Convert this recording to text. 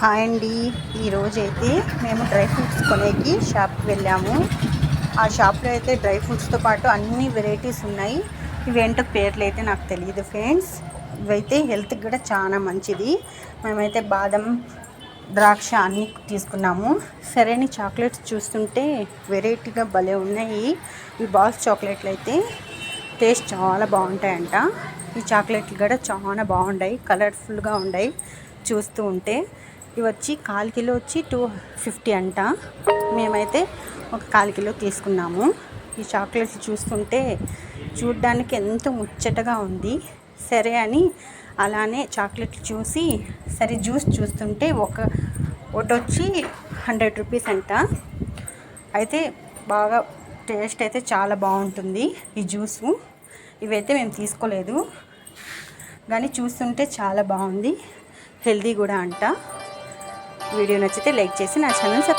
Hi అండి. ఈరోజైతే మేము డ్రై ఫ్రూట్స్ కొనేకి షాప్కి వెళ్ళాము. ఆ షాప్లో అయితే డ్రై ఫ్రూట్స్తో పాటు అన్ని వెరైటీస్ ఉన్నాయి. ఇవేంటో పేర్లు అయితే నాకు తెలియదు ఫ్రెండ్స్. ఇవైతే హెల్త్కి కూడా చాలా మంచిది. మేమైతే బాదం ద్రాక్ష అన్నీ తీసుకున్నాము. సరైన చాక్లెట్స్ చూస్తుంటే వెరైటీగా భలే ఉన్నాయి. ఈ బాల్స్ చాక్లెట్లు అయితే టేస్ట్ చాలా బాగుంటాయంట. ఈ చాక్లెట్లు కూడా చాలా బాగున్నాయి కలర్ఫుల్గా ఉన్నాయి చూస్తూ ఉంటే ఇవి వచ్చి కాల్ కిలో వచ్చి టూ ఫిఫ్టీ అంట. మేమైతే ఒక కాల్ కిలో తీసుకున్నాము. ఈ చాక్లెట్స్ చూస్తుంటే చూడ్డానికి ఎంతో ముచ్చటగా ఉంది. సరే అని అలానే చాక్లెట్లు చూసి సరే జ్యూస్ చూస్తుంటే ఒక ఒకటి వచ్చి హండ్రెడ్ రూపీస్ అంట. అయితే బాగా టేస్ట్ అయితే చాలా బాగుంటుంది ఈ జ్యూసు. ఇవైతే మేము తీసుకోలేదు. కానీ చూస్తుంటే చాలా బాగుంది. హెల్దీ కూడా అంట. వీడియో నచ్చితే లైక్ చేసి నా ఛానల్ సబ్స్క్రైబ్